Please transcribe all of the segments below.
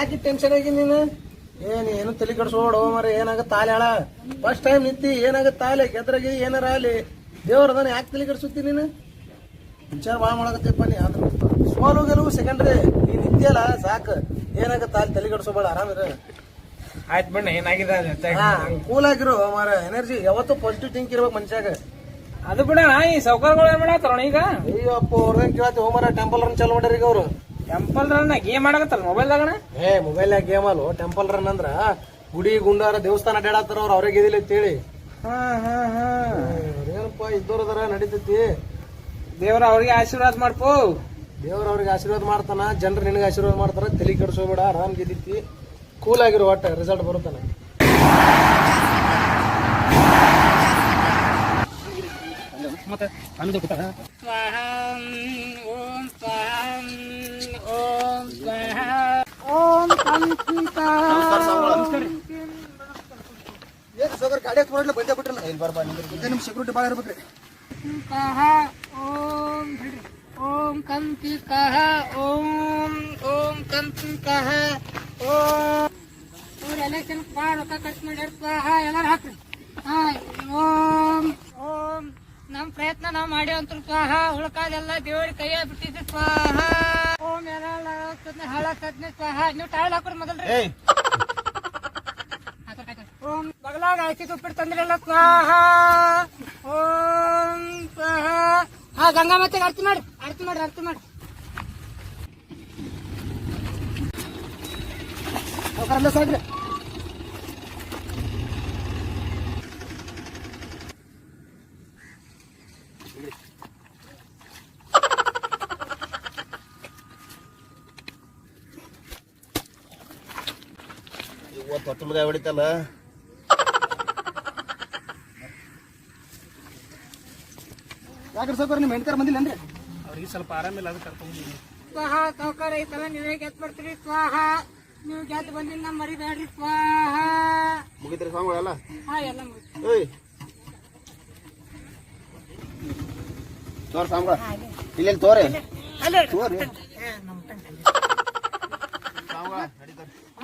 ಯಾಕೋ ಟೆನ್ಷನ್ ಆಗಿ ನೀನು? ಏನ್ ಏನು ತಲೆ ಕೆಡ್ಸೋಡು ಮರ ಏನಾಗತ್ತ ತಾಲೆ ಹಾಳ ಫಸ್ಟ್ ಟೈಮ್ ನಿಂತಿ ಏನಾಗತ್ತ ತಾಲೆ? ಗೆದ್ರಾಗಿ ಏನಾರ ಅಲ್ಲಿ ಅದನ್ನ ಯಾಕೆ ತಲೆ ಕೆಡ್ಸುತ್ತಿ ನೀನು? ವಿಚಾರ ಭಾಳ ಮಾಡಕತ್ತಪ್ಪ ನೀ ಆದ್ರೆ ಸೋಲು ಗೆಲುವು ಸೆಕೆಂಡ್ರಿ ನೀ ನಿಂತಿಯಲ್ಲ ಸಾಕು. ಏನಾಗತ್ತ ಅಲ್ಲಿ ತಲೆ ಕೆಡ್ಸೋಬೇಡ ಆರಾಮಿರ ಆಯ್ತು ಬಣ್ಣ ಏನಾಗಿದೆ ಕೂಲ್ ಆಗಿರು ಮಾರ ಎನರ್ಜಿ ಯಾವತ್ತೂ ಪಾಸಿಟಿವ್ ಥಿಂಕ್ ಇರ್ಬೇಕು ಮನುಷ್ಯಾಗ. ಅದು ಬಿಡ ಈ ಸೌಕರ್ಯಗಳು ಏನ್ ಮಾಡತ್ತಾರ ಈಗ? ಅಯ್ಯಪ್ಪ ಅವ್ರದೇನ್ ಕೇಳತ್ತಿ? ಹೋಮರ ಟೆಂಪಲ್ ರನ್ ಚಾಲು ಮಾಡ್ಯಾರ ಈಗ ಅವ್ರು. ಟೆಂಪಲ್ ರನ್ ಗೇಮ್ ಮಾಡಕತ್ತಲ್ಲ ಮೊಬೈಲ್ದಾಗಣ ಏ ಮೊಬೈಲ್ನಾಗ ಗೇಮ್ ಅಲ್ಲೋ ಟೆಂಪಲ್ ರನ್ ಅಂದ್ರ ಗುಡಿ ಗುಂಡಾರ ದೇವಸ್ಥಾನ ಅಡ್ಡಾಡತ್ತಾರ ಅವ್ರು ಅವ್ರಿಗೆ ಇದಿಲ್ಲ ಅಂತೇಳಿ ಹಾ ಹಾ ಹಾ. ಏನಪ್ಪ ಇದ್ದವ್ರದಾರ ನಡೀತೈತಿ? ದೇವ್ರ ಅವ್ರಿಗೆ ಆಶೀರ್ವಾದ ಮಾಡ್ಪೋ ದೇವ್ರ ಅವ್ರಿಗೆ ಆಶೀರ್ವಾದ ಮಾಡ್ತಾನ ಜನರು ನಿನಗೆ ಆಶೀರ್ವಾದ ಮಾಡ್ತಾರ ತಲೆ ಕೆಡಿಸೋಬೇಡ ಆರಾಮ್ ಗೆದಿತಿ. ಕೂಲ್ ಆಗಿರೋ ಒಟ್ಟ ರಿಸಲ್ಟ್ ಬರುತ್ತಾನ. ಮತ್ತೆ ಓಂ ಏನ್ ಸೋಗರ್ ಗಾಡಿ ಹತ್ಕೊಡ್ಲ ಬಂದೇ ಬಿಟ್ರಲ್ಲ? ಇಲ್ಲಿ ಬರ್ಬಾ ನಿಮ್ ಸೆಕ್ಯೂರಿಟಿ ಭಾಳ ಇರ್ಬೇಕ್ರಿ? ಓಂ ಓಂ ಕಂತಿ ಕಹ ಓಂ ಓಂ ಕಂತಿ ಕಹ ಓಂ. ಇವ್ರು ಎಲೆಕ್ಷನ್ ಭಾಳ ರೊಕ್ಕ ಖರ್ಚು ಮಾಡ್ಯಾರ ಸ್ವಾಹ ಎಲ್ಲಾರು ಹಾಕ್ರಿ. ಹಾ ಓಂ ಓಂ. ನಮ್ ಪ್ರಯತ್ನ ನಾವ್ ಮಾಡ್ಯಾವಂತ ಸ್ವಾಹ. ಉಳ್ಕಾದೆಲ್ಲ ದೇವರ ಕೈಯ ಬಿಟ್ಟಿದ್ದು ಸ್ವಾಹ. ಓಂ ಎಲ್ಲ ಹಾಳಾಕದ್ನೆ ಸ್ವಾಹ ನೀವು ಟಾಳ್ ಹಾಕ್ರಿ ಮೊದಲ್ರಿ ಹಾಕ್ರಿ, ಹಾಕ್ರಿ. ಓಂ ಬಗಲಾಗ ಹಾಕಿ ಉಪ್ಪಿಟ್ಟು ತಂದ್ರಲ್ಲ ಸ್ವಾಹ ಓಂ ಸ್ವಾಹ ಹಾ ಗಂಗಾ ಮತ್ತೆ ಆರತಿ ಮಾಡಿ ಆರತಿ ಮಾಡಿ ಆರತಿ ಮಾಡಿ ಸಾವ್ಕಾರಲ್ಲ ಸಾಕ್ರಿ ಹೊಟ್ಟಲ್ಗಾಯ ಹೊಡಿತಲ್ಲ? ಯಾಕ್ರಿ ಸೌಕರ್ ನಿಮ್ಮ ಬಂದಿಲ್ಲ ಬಂದಿಲ್ಲನ್ರಿ ಅವ್ರಿಗೆ ಸ್ವಲ್ಪ ಆರಾಮಿಲ್ಲ ಅದು ಕರ್ಕೊಂಡು ಸ್ವಾಹ ಸಾವುಕಾರ ಐತಲ್ಲ ನೀವೇ ಗೆದ್ದು ಬರ್ತೀರಿ ಸ್ವಾಹ. ನೀವು ಗೆದ್ದು ಬಂದಿಲ್ಲ ನಮ್ಮ ಮರಿಬೇಡ್ರಿ ಸ್ವಾಹ. ಮುಗಿದ್ರಿ ಸ್ವಾಮಿಗಳೆಲ್ಲ ಹಾ ಎಲ್ಲ ಮುಗಿತು. ಏಯ್. ತೋರ್ ಸ್ವಾಮಿಗಳ ಇಲ್ಲಿ ತೋರಿ? ತೋರಿ.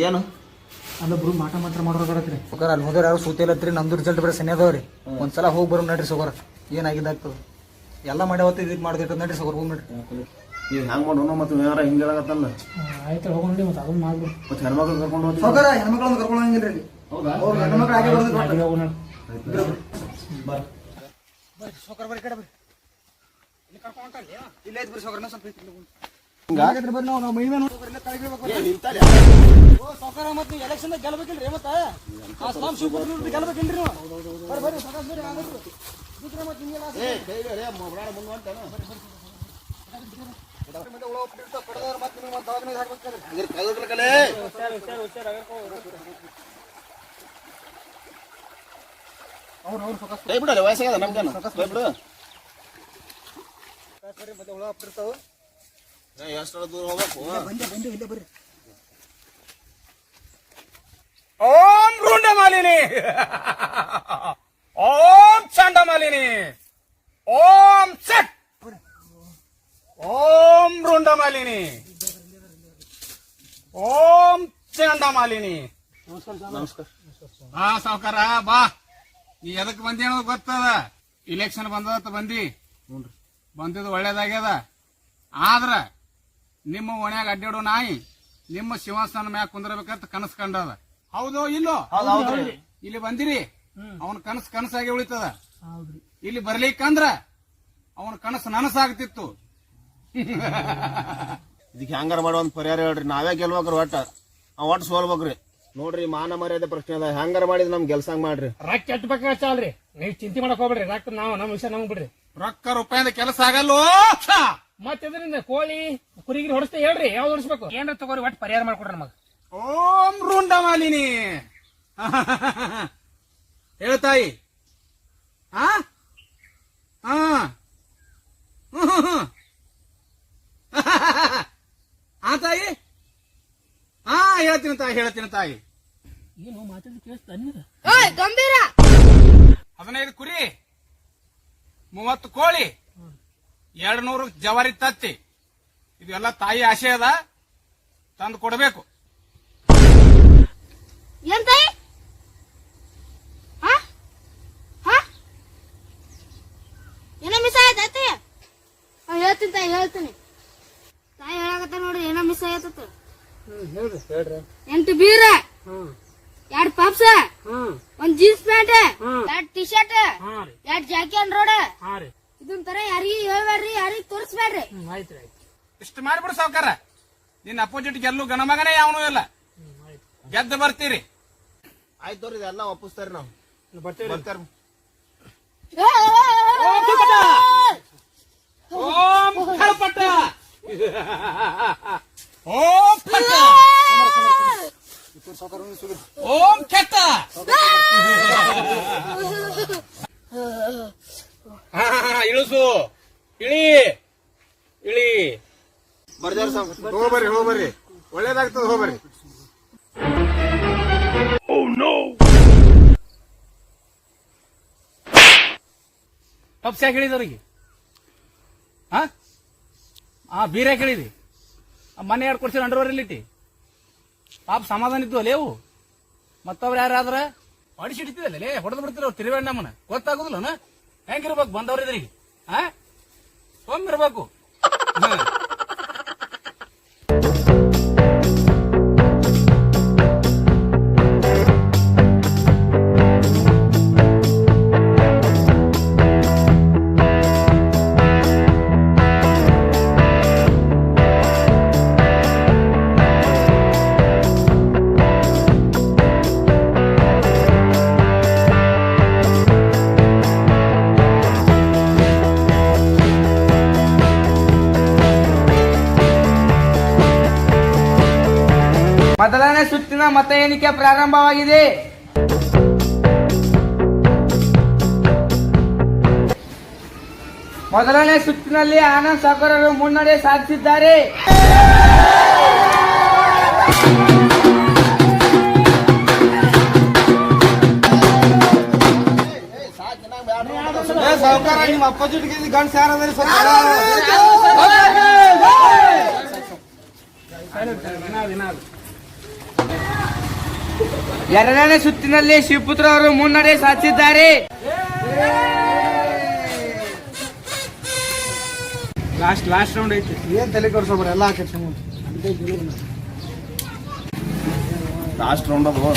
ಏನು? ಅಲ್ಲೊಬ್ರು ಮಾಟ ಮಾತ್ರ ಮಾಡೋರು ಬರತ್ರಿ ಸೌಕರ್ ಅಲ್ಲಿ ಹೋದ್ರೆ ಯಾರು ಸೂತಿಲ್ಲತ್ರಿ ನಮ್ದು ರಿಸಲ್ಟ್ ಬರೀ ಸನಿ ಅದಾವ್ರಿ. ಒಂದ್ಸಲ ಹೋಗಿ ಬರೋ ನಡ್ರಿ ಸೌಕರ್. ಏನಾಗಿದ್ದಾಗ್ತದ ಎಲ್ಲ ಮಾಡಿ ಅವತ್ತು ಇದು ಮಾಡ್ದಿಟ್ಟು ನಡ್ರಿ ಸೋಗರ್ ಹೋಗಿ ನಡ್ರಿ ಈಗ ಹ್ಯಾಂಗ ಮಾಡೋಣ ಮತ್ತೆ ಏನಾರ ಹಿಂಗೆ ಹೇಳಕತ್ತಲ್ಲ? ಆಯ್ತು ಹೋಗೋಣ ಮತ್ತೆ ಅದನ್ನ ಮಾಡ್ಬಿಡು. ಮತ್ತೆ ಹೆಣ್ಮಕ್ಳು ಕರ್ಕೊಂಡು ಹೋಗಿ ಸೌಕರ ಹೆಣ್ಮಕ್ಳನ್ನ ಕರ್ಕೊಳ್ಳಂಗಿಲ್ರಿ ಅಲ್ಲಿ ಹೌದಾ? ಅವ್ರು ಹೆಣ್ಮಕ್ಳು ಆಗಿ ಹಾಗೆ ಹೋಗೋಣ ಸೌಕರ್ ಬರ್ರಿ ಈ ಕಡೆ ಬರ್ರಿ. ಕರ್ಕೊಂಡು ಇಲ್ಲ ಐತೆ ಸೌಕರ್ ಇನ್ನೊಂದ್ ಸ್ವಲ್ಪ ಇಲ್ಲಿ ಬರ್ರಿ ನಾವು ನಾವು ಮೈ ಮೇಲೆ. ಓ ಸೌಕರ ಮತ್ತೆ ಎಲೆಕ್ಷನ್ ಗೆಲ್ಬೇಕಿಲ್ರಿ ಮತ್ತೆ ಆ ಸ್ವಾಮಿ ಶಿವಪುತ್ರ ಗೆಲ್ಬೇಕಿಲ್ರಿ ನೀವು? ಬರ್ರಿ ಬರ್ರಿ ಸೌಕರ್ ಬರ್ರಿ ಆಗಲ್ರಿ ಬಿಟ್ರೆ ಮತ್ತೆ ಹಿಂಗೆಲ್ಲ ಏ, ಇಡು, ಏ, ಮೊಬ್ರಾಡ ಮುಂದೆ ಹೊಂಟೇನ? ಕೈ ಬಿಡಲ್ಲ ವಯಸ್ಸಾಗ್ಯದ ನಮ್ಗೇನು? ಕೈ ಬಿಡು. ಮತ್ತೆ ಹುಳ ಉಪ್ಪಿರ್ತಾವ ಎಷ್ಟರ ದೂರ ಹೋಗ್ಬೇಕು? ಬಂದೆ ಬಂದೆ ಇಲ್ಲೇ ಬರ್ರಿ. ಓಂ ರುಂಡಮಾಲಿನಿ ಓಂ ಚಂಡಮಾಲಿನಿ ಓಂ ಸಟ್ ಓಂ ರುಂಡಮಾಲಿನಿ ಓಂ ಚಂಡಮಾಲಿನಿ ನಮಸ್ಕಾರ. ಹಾ ಸಾವುಕಾರ ಬಾ. ನೀ ಎದಕ್ ಬಂದಿ ಅನ್ನೋದು ಗೊತ್ತದ? ಇಲೆಕ್ಷನ್ ಬಂದದ ಬಂದಿ. ಬಂದಿದ್ದು ಒಳ್ಳೇದಾಗ್ಯದ. ಆದ್ರ ನಿಮ್ಮ ಓಣ್ಯಾಗ ಅಡ್ಡಾಡೋ ನಾಯಿ ನಿಮ್ಮ ಸಿಂಹಾಸನ ಮ್ಯಾಗ ಕುಂದ್ರಬೇಕಂತ ಕನಸು ಕಂಡದ. ಹೌದೋ ಇಲ್ಲೋ? ಇಲ್ಲಿ ಬಂದಿರಿ. ಅವನ ಕನಸು ಕನಸಾಗಿ ಉಳಿತದ. ಇಲ್ಲಿ ಬರ್ಲಿಕ್ಕಂದ್ರ ಅವನ ಕನಸು ನನಸಾಗ್ತಿತ್ತು. ಇದಕ್ಕೆ ಹೆಂಗಾರ ಮಾಡೋ ಒಂದು ಪರಿಹಾರ ಹೇಳ್ರಿ. ನಾವೇ ಗೆಲ್ಬೇಕ್ರಿ ಒಟ್ಟ. ಅವ್ ಒಟ್ಟು ಸೋಲ್ಬೇಕ್ರಿ. ನೋಡ್ರಿ ಮಾನ ಮರ್ಯಾದೆ ಪ್ರಶ್ನೆ ಅದ. ಹೆಂಗಾರ ಮಾಡಿದ್ ನಮ್ ಗೆಲ್ಸಂಗ್ ಮಾಡ್ರಿ. ರೊಕ್ಕ ಕೆಟ್ಟ ಚಾಲ್ರಿ. ಅಲ್ರಿ ನೀವು ಚಿಂತೆ ಮಾಡಕ್ ಹೋಗ್ಬೇಡ್ರಿ. ರೊಕ್ಕ ನಾವು ನಮ್ಮ ವಿಷಯ ನಮ್ಗೆ ಬಿಡ್ರಿ. ರೊಕ್ಕ ರೂಪಾಯಿಂದ ಕೆಲಸ ಆಗಲ್ಲೋ? ಮತ್ತೆ ಇದರಿಂದ ಕೋಳಿ ಕುರಿಗಿರಿ ಹೊಡಿಸ್ತಾ ಹೇಳ್ರಿ ಯಾವ್ದು ಹೊಡಿಸ್ಬೇಕು? ಏನ್ರ ತಗೋರಿ ಒಟ್ಟು ಪರಿಹಾರ ಮಾಡ್ಕೊಡ್ರಿ ನಮಗ. ಓಂ ರುಂಡ ಮಾಲಿನಿ. ಹೇಳ್ತಾಯಿ ಆ. ಆ? ತಾಯಿ? ಹಾ ಹೇಳ್ತೀನಿ ತಾಯಿ ಹೇಳ್ತೀನಿ ತಾಯಿ. ಏನು ಮಾತಾಡಿ ಕೇಳಿಸ್ತಾ ಗಂಭೀರ! ಹದಿನೈದು ಕುರಿ ಮೂವತ್ತು ಕೋಳಿ. ಎರಡು ನೂರು ಜವಾರಿ ತತ್ತಿ. ಇದೆಲ್ಲ ತಾಯಿ ಆಸೆ ಅದ ತಂದು ಕೊಡಬೇಕು. ಏನ್ ತಾಯಿ? ಹ? ಹ? ಏನೋ ಮಿಸ್ ಆಯ್ತು ತಾಯಿ ಹಾ, ಹೇಳ್ತೀನಿ ತಾಯಿ ಹೇಳ್ತೀನಿ. ತಾಯಿ ಹೇಳಕತ್ತ ನೋಡ್ರಿ ಏನೋ ಮಿಸ್ ಆಯ್ತತ್ತ ಹೇಳ್ರಿ ಹೇಳ್ರಿ. ಎಂಟು ಬೀರ. ಎರಡು ಎರಡ್ ಪಾಪ್ಸ. ಹ್ಮ್. ಒಂದ್ ಜೀನ್ಸ್ ಪ್ಯಾಂಟ್ ಹ್ಮ್. ಎರಡ್ ಟಿ ಶರ್ಟ್ ಹಾ ಎರಡ್ ಜಾಕೆಟ್ ರೋಡ್ ಹಾ ರೀ. ಇದನ್ ತರ ಯಾರಿಗೂ ಹೇಳ್ಬೇಡ್ರಿ ಯಾರಿಗ್ ತೋರಿಸ್ಬೇಡ್ರಿ ಇಷ್ಟ ಆಯ್ತು ಆಯ್ತು ಇಷ್ಟು ಮಾಡಿಬಿಡು ಸಾವ್ಕಾರ ನಿನ್ನ ಅಪೋಸಿಟ್ ಗೆಲ್ಲು ಗಣಮಗನೇ ಯಾವನು ಇಲ್ಲ ಗೆದ್ದು ಬರ್ತೀರಿ ಆಯ್ತು ತೋರಿ ಇದೆಲ್ಲ ಒಪ್ಪಿಸ್ತಾರಿ ನಾವು ಬರ್ತೀವಿ ಬರ್ತಾರ ಓಂ ಖಳಪಟ್ಟ ಓಂ ಪಟ್ಟ ಓಂ ಕೆಟ್ಟ ಹಾ, ಇಳಿಸು. ಇಳಿ. ಇಳಿ. ಬರ್ಜಾರ ಹೋಗ್ಬರ್ರಿ ಹೋಗ್ಬರ್ರಿ ಒಳ್ಳೇದಾಗ್ತದ ಹೋಗ್ಬರ್ರಿ ಪಪ್ಸ್ ಯಾಕೆ ಹೇಳಿದವ್ರಿಗೆ ಹಾ? ಆ ಬೀರ್ ಯಾಕೆ ಹೇಳಿದಿ? ಮನೆ ಎರಡು ಕೊಡ್ಸಿರ ಅಂಡರ್ವರ್ ಇಲ್ಲಿಟ್ಟಿ ಪಾಪ ಸಮಾಧಾನ ಇದ್ದು ಅಲ್ಲೇ ಅವು? ಮತ್ತವ್ರು ಯಾರಾದ್ರ? ಹೊಡಿಸಿ ಹಿಡಿತಿದಲ್ಲೇ ಹೊಡೆದು ಬಿಡ್ತಿರ ಅವ್ರು ತಿರುವೇಣ ನಮ್ಮನ್ನ. ಗೊತ್ತಾಗುದಿಲ್ಲ ಹೆಂಗಿರ್ಬೇಕು ಬಂದವ್ರಿದ್ರಿ? ಹಾ ಹಾ ಮೊದಲನೇ ಸುತ್ತಿನ ಮತ ಎಣಿಕೆ ಪ್ರಾರಂಭವಾಗಿದೆ ಮೊದಲನೇ ಸುತ್ತಿನಲ್ಲಿ ಆನಂದ್ ಸಾಕರರು ಮುನ್ನಡೆ ಸಾಧಿಸಿದ್ದಾರೆ ನಿಮ್ಮ ಅಪೋಸಿಟ್ ಗಂಡ್ಸ್ ಯಾರಾದ್ರಿ ಎರಡನೇ ಸುತ್ತಿನಲ್ಲಿ ಶಿವಪುತ್ರ ಅವರು ಮುನ್ನಡೆ ಸಾಧಿಸಿದ್ದಾರೆ. ಲಾಸ್ಟ್ ಲಾಸ್ಟ್ ರೌಂಡ್ ಐತಿ. ಏನ್ ತಲೆ ಕೊಡ್ಸೋಬ್ರ ಎಲ್ಲ ಹಾಕಿ ಲಾಸ್ಟ್ ರೌಂಡ್ ಅದು.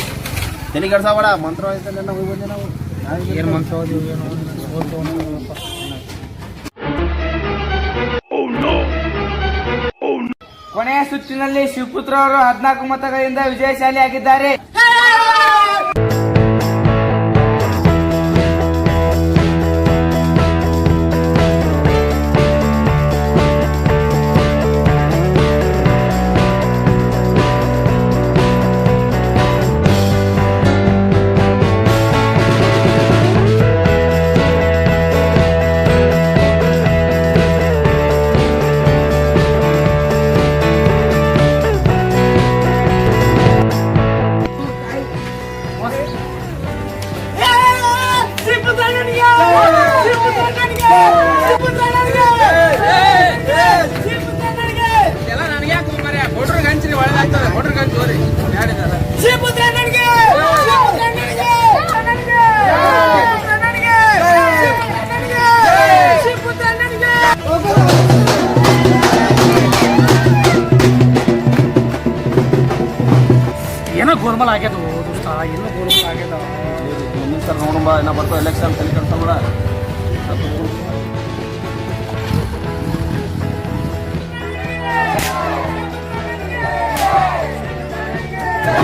ತಲೆ ಕೆಡ್ಸಬೇಡ ಮಂತ್ರ ಆಯ್ತಲ್ಲ ಹೋಗಿ ಬಂದೆ ನಾವು. ಏನ್ ಮಂತ್ರ? ಕೊನೆಯ ಸುತ್ತಿನಲ್ಲಿ ಶಿವಪುತ್ರ ಅವರು ಹದಿನಾಲ್ಕು ಮತಗಳಿಂದ ವಿಜಯಶಾಲಿ ಆಗಿದ್ದಾರೆ ಏನೋ ಗೋಲ್ಮಾಲ್ ಆಗ್ಯದ ದೋಸ್ತ ಏನೋ ಆಗ್ಯದ ನೋಡಂಬ ಇನ್ನ ಬರ್ತಾವ ಎಲೆಕ್ಷನ್ ತಲೆ ಕೆಡ್ಸಬೇಡ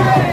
ಆಯ್ತು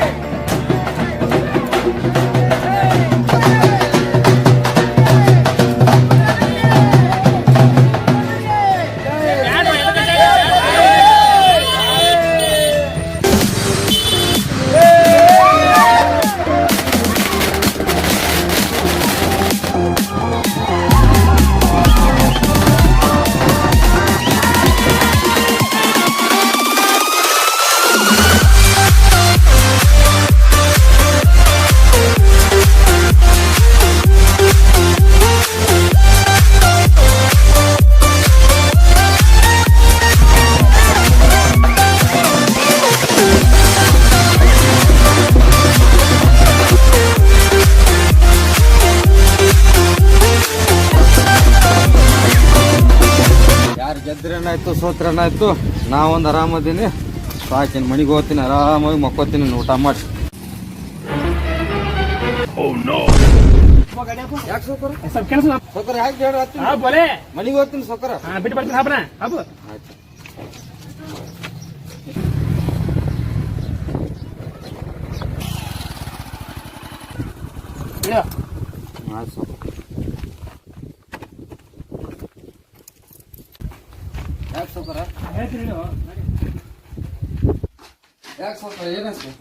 ಆಯ್ತು ನಾ ಒಂದು ಆರಾಮದೀನಿ. ಸಾಕಿನ ಮನೆಗೆ ಹೋಗ್ತೀನಿ ಆರಾಮಾಗಿ ಮಕ್ಕೋತೀನಿ ಊಟ ಮಾಡಿ. ಮನೆಗೆ ಹೋಗ್ತೀನಿ ಸೊಕ್ಕರ ಹಾ ಬಿಟ್ಟು ಬರ್ತೀನಿ ಹಬ್ಬನ ಹಬ್ಬ ಯಾ ಆಯ್ತು ಸೌಕರ. ಸೌಕರ. ಯಾಕೆ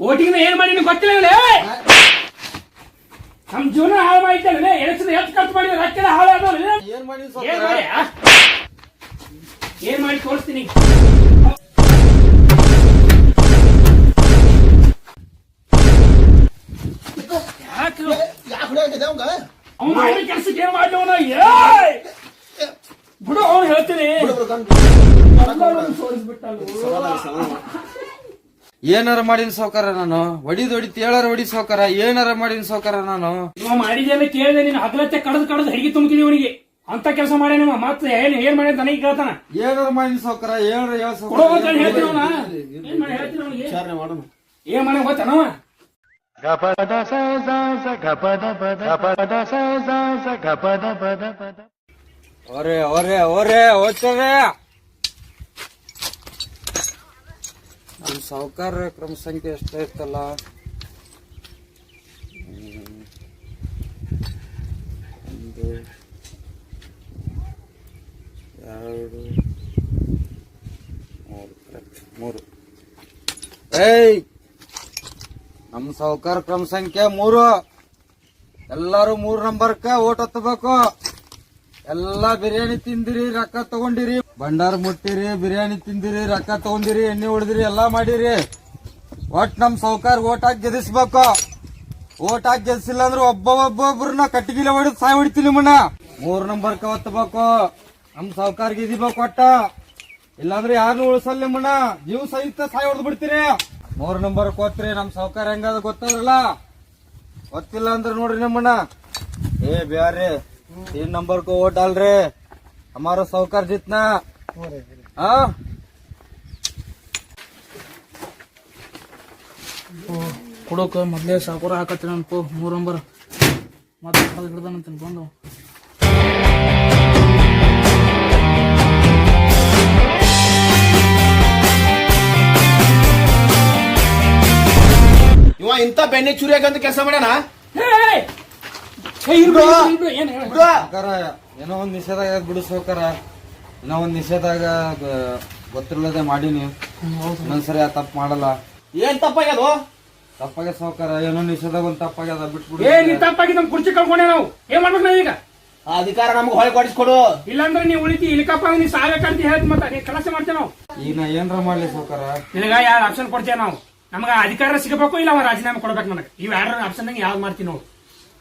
ಓಟಿಂಗ್ ಏನ್ ಮಾಡಿ ಗೊತ್ತಿಲ್ಲ? ನಮ್ ಜೀವನ ಹಾಳು ಮಾಡಿದ್ದೇವೆ ಎಲೆಕ್ಷನ್ ಎಷ್ಟು ಖರ್ಚು ಮಾಡಿದ್ರೆ ರೊಕ್ಕ ಹಾಳು ಆದವ್ರು ಏನ್ ಮಾಡಿ ಏನ್ ಮಾಡಿ ಏನ್ ಮಾಡಿ ತೋರಿಸ್ತೀನಿ. ಯಾಕೆ? ಯಾಕೆ ಹೊಡೆಯಾಗಿದೆ ಅವಂಗ? ಅವ್ನು ಮಾಡಿದ ಕೆಲ್ಸಕ್ಕೆ ಏನ್ ಮಾಡ್ಲವನ ಬಿಡು ಅವ್ನು ಹೇಳ್ತೀನಿ. ಏನಾರ ಮಾಡಿನ ಸೌಕರ ನಾನು? ಹೊಡಿದ್ ಹೊಡಿತ ಹೇಳಾರ ಹೊಡಿ ಸೌಕರ ಏನಾರ ಮಾಡಿನ ಸೌಕರ ನಾನು? ಇವ ಮಾಡಿದೆಲ್ಲ ಕೇಳಿದೆ ನೀನು ಹಗಲತ್ತೆ ಕಡದ್ ಕಡದ್ ಹೆಗಿ ತುಂಬ್ತಿದಿ ಅವನಿಗೆ ಅಂತ ಕೆಲಸ ಮಾಡಿ ನಿಮ್ಮ ಮತ್ತೆ ಏನ್ ಏನ್ ಮಾಡಿ ನನಗೆ ಕೇಳ್ತಾನ. ಏನಾರ ಮಾಡಿನ ಸೌಕರ ಏನಾರ ಹೇಳ ಕೊಡೋ ಅಂತ ಹೇಳ್ತೀನಿ ಅವನ. ಏನ್ ಮಾಡಿ ಹೇಳ್ತೀನಿ ಅವನಿಗೆ? ವಿಚಾರಣೆ ಮಾಡೋಣ. ಏನ್ ಮಾಡಿ ಗೊತ್ತಾನವ ಒರೆ ಅವರೇ ಅವರೇ ಹೋಗ್ತಾರೆ ನಮ್ಮ ಸಾಹುಕಾರ ಕ್ರಮ ಸಂಖ್ಯೆ ಎಷ್ಟೇ ಇತ್ತಲ್ಲ. ಒಂದು, ಎರಡು, ಮೂರು ಕರೆಕ್ಟ್ ಮೂರು. ಏಯ್! ನಮ್ಮ ಸಾಹುಕಾರ ಕ್ರಮ ಸಂಖ್ಯೆ ಮೂರು. ಎಲ್ಲರೂ ಮೂರು ನಂಬರ್ಕ ಓಟ್ ಹತ್ತಬೇಕು. ಎಲ್ಲಾ ಬಿರಿಯಾನಿ ತಿಂದಿರಿ, ರೊಕ್ಕ ತಗೊಂಡಿರಿ. ಭಂಡಾರ ಮುಟ್ಟಿರಿ, ಬಿರಿಯಾನಿ ತಿಂದಿರಿ, ರೊಕ್ಕ ತಗೊಂಡಿರಿ, ಎಣ್ಣೆ ಹೊಡೆದಿರಿ, ಎಲ್ಲಾ ಮಾಡಿರಿ. ಒಟ್ ನಮ್ ಸೌಕಾರ ಓಟ್ ಹಾಕಿ ಗೆದಿಸ್ಬೇಕು ಓಟ್ ಹಾಕಿ ಗೆದಿಸಿಲ್ಲ ಅಂದ್ರೆ ಒಬ್ಬ ಒಬ್ಬೊಬ್ಬರನ್ನ ಕಟ್ಟಿಗಿಲೆ ಹೊಡೆದು ಸಾಯ್ ಹೊಡಿತೀನಿ ನಿಮ್ಮನ್ನ ಮೂರ್ ನಂಬರ್ ಒತ್ತಬೇಕು. ನಮ್ ಸೌಕಾರ ಗೆದಿಬೇಕು ಒಟ್ಟ. ಇಲ್ಲಾಂದ್ರೆ ಯಾರನ್ನು ಉಳಿಸಲ್ಲ ನಿಮ್ಮನ್ನ ಜೀವ ಸಹಿತ ಸಾಯ್ ಹೊಡೆದ್ ಬಿಡ್ತೀರಿ. ಮೂರ್ ನಂಬರ್ ಕೊತ್ರಿ ನಮ್ ಸೌಕಾರ ಹೆಂಗದ ಗೊತ್ತಲ್ಲ ಗೊತ್ತಿಲ್ಲ ಅಂದ್ರೆ ನೋಡ್ರಿ ನಿಮ್ಮಣ್ಣ. ಏ ಬ್ಯಾರೆ. तीन नंबर को वोट डाल रहे हमारा सौकर जितना हाँ ಕೊಡೋಕ ಮೊದ್ಲೇ ಸಾಕೋರ ಹಾಕತ್ತೀನಿ ಅನ್ಕೋ ಮೂರ್ ನಂಬರ್ ಮತ್ತೆ ಹಿಡ್ದಾನಂತ ಬಂದು ಇವ ಇಂತ ಬೆಣ್ಣೆ ಚುರಿಯಾಗಂತ ಕೆಲಸ ಮಾಡ್ಯಾನ ಏನ್ ಹೇಳ ಬಿಡು ಸೌಕರ ಏನೋ ಒಂದ್ ನಿಷೇಧಾಗ ಬಿಡು ಸೌಕರ ಏನೋ ಒಂದ್ ನಿಷೇಧಾಗ ಗೊತ್ತಿರ್ಲದೆ ಗೊತ್ತಿಲ್ಲದೆ ಮಾಡೀನಿ. ಸರಿ ಆ ತಪ್ಪು ಮಾಡಲ್ಲ. ಏನ್ ತಪ್ಪಾಗ್ಯದ? ತಪ್ಪಾಗ ಸೋಕಾರ ಏನೋ ನಿಷೇಧಾಗ ಒಂದ್ ತಪ್ಪಾಗ್ಯದ ಬಿಟ್ಬಿಡು. ಏ ನೀ ತಪ್ಪಾಗಿ ನಮ್ ಕುರ್ಚಿ ಕಳ್ಕೊಂಡೆ ನಾವು. ಏನ್ ಮಾಡ್ಬೇಕು ನಾವೀಗ? ಆ ಅಧಿಕಾರ ನಮ್ಗೆ ಹೊಳೆ ಕೊಡಿಸ್ಕೊಡು. ಇಲ್ಲಾಂದ್ರೆ ನೀವು ಉಳಿತಿ. ಇಲ್ಕಪ್ಪ ನೀ ಸಾಯ್ಬೇಕಂತ ಹೇಳ್ತಿ ಮತ್ತ ನೀ ಕೆಲಸ ಮಾಡ್ತೇವೆ ನಾವು? ಈಗ ನಾ ಏನ್ರ ಮಾಡ್ಲಿ ಸೋಕಾರ ನಿನಗ ಯಾರು ಆಪ್ಷನ್ ಕೊಡ್ತೇವೆ ನಾವು? ನಮ್ಗೆ ಅಧಿಕಾರ ಸಿಗಬೇಕು ಇಲ್ಲ ರಾಜೀನಾಮೆ ಕೊಡ್ಬೇಕು ನನಗೆ. ಇವ್ ಯಾರ ಆಪ್ಷನ್ ಯಾವ್ದು ಮಾಡ್ತೀವಿ ನಾವು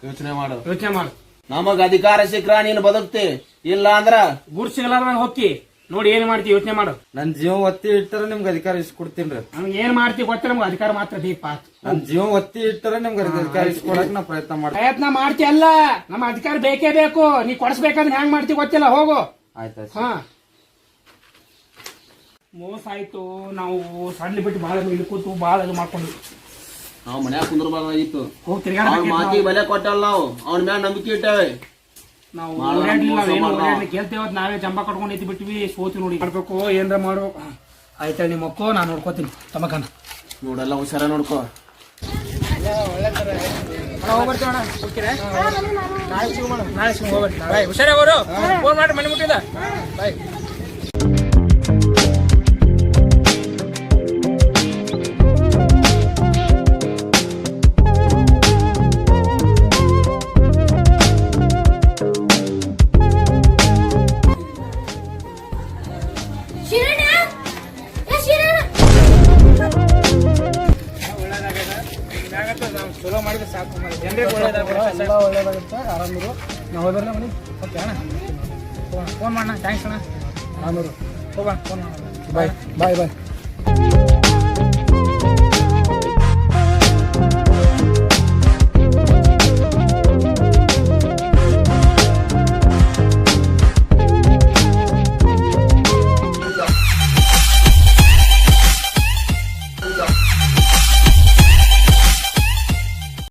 ಯೋಚನೆ ಮಾಡು. ಯೋಚನೆ ಮಾಡು. ನಮಗ ಅಧಿಕಾರ ಸಿಕ್ಕ ನೀನು ಬದುಕ್ತಿ. ಇಲ್ಲ ಅಂದ್ರ? ಗುರು ಸಿಗಲಾರ್ದಂಗ ಹೋಗ್ತಿ. ನೋಡಿ ಏನ್ ಮಾಡ್ತಿ ಯೋಚನೆ ಮಾಡು. ನನ್ ಜೀವ ಒತ್ತಿ ಇಟ್ಟರ ನಿಮ್ಗೆ ಅಧಿಕಾರ ಇಸ್ಕೊಡ್ತೀನಿ ನಮ್ಗೆ ಏನ್ ಮಾಡ್ತಿ ಗೊತ್ತ ನಮ್ಗೆ ಅಧಿಕಾರ ಮಾತ್ರ ದೀಪ ನನ್ ಜೀವ ಒತ್ತಿ ಇಟ್ಟರ ನಿಮ್ಗೆ ಅಧಿಕಾರ ಇಸ್ಕೊಡಕ್ ನಾ ಪ್ರಯತ್ನ ಮಾಡ್ತೀನಿ. ಪ್ರಯತ್ನ ಮಾಡ್ತಿ ಅಲ್ಲ. ನಮ್ಮ ಅಧಿಕಾರ ಬೇಕೇ ಬೇಕು. ನೀ ಕೊಡಿಸ್ಬೇಕಂದ್ರೆ ಹೆಂಗ್ ಮಾಡ್ತಿ ಗೊತ್ತಿಲ್ಲ. ಹೋಗು. ಆಯ್ತು ಹಾ. ಮೋಸ ಆಯ್ತು. ನಾವು ಸಣ್ಣ ಬಿಟ್ಟು ಬಾಳ ಇಳ್ಕೊತು ಭಾಳ ಬಾಳ ಇದು ಮಾಡ್ಕೊಂಡು ನಾವು ಮನ್ಯಾಗ ಕುಂದ್ರಬಾರ್ದಾಗಿತ್ತು ಹೋಗಿ ಅವ್ನ ಮಾತಿಗೆ ಬೆಲೆ ಕೊಟ್ಟಲ್ಲ ನಾವು ಅವನ ಮ್ಯಾಲ ನಂಬಿಕೆ ಇಟ್ಟೇವೆ ನಾವು ಮಾಡೋಣ, ಓಡಾಡ್ಲಿಲ್ಲ ಮೋಸ ನಾವೇನು ಮಾಡೋಣ. ಓಡಾಡ್ಲಿ ಕೇಳ್ತೇವತ್ ನಾವೇ ಜಂಬ ಕಟ್ಕೊಂಡು ಎದ್ದು ಬಿಟ್ವಿ ಸೋತಿ ನೋಡಿ ಮಾಡ್ಬೇಕು ಏನ್ರ ಮಾಡು ಆಯ್ತಾ ನಿಮ್ಮ ಮಕ್ಕಳು ನಾನು ನೋಡ್ಕೋತೀನಿ ತಮಕನ ನೋಡಲ್ಲ ಹುಷಾರ ನೋಡ್ಕೋ ನಾಳೆ ಸಿಗೋಣ ನಾಳೆ ಸಿಗೋಣ ಹೋಗ್ಬರ್ತೀನಿ ನಾಳೆ ಹುಷಾರಾಗೋರು ಫೋನ್ ಮಾಡಿ ಮನೆ ಮುಟ್ಟಿದ ಬಾಯ್ ಚಲೋ ಮಾಡಿದ್ರೆ ಸಾಕು ಜನರಿಗೆ ಎಲ್ಲ ಒಳ್ಳೇದಾಗುತ್ತೆ. ಆರಾಮಿರು. ನಾವು ಹೋದ್ರೆ ಮನೆ ಓಕೆ ಅಣ್ಣ? ಫೋನ್ ಮಾಡೋಣ ಥ್ಯಾಂಕ್ಸ್ ಅಣ್ಣ. ಆರಾಮಿರು. ಹೋಗೋಣ ಫೋನ್ ಮಾಡೋಣ ಬಾಯ್ ಬಾಯ್ ಬಾಯ್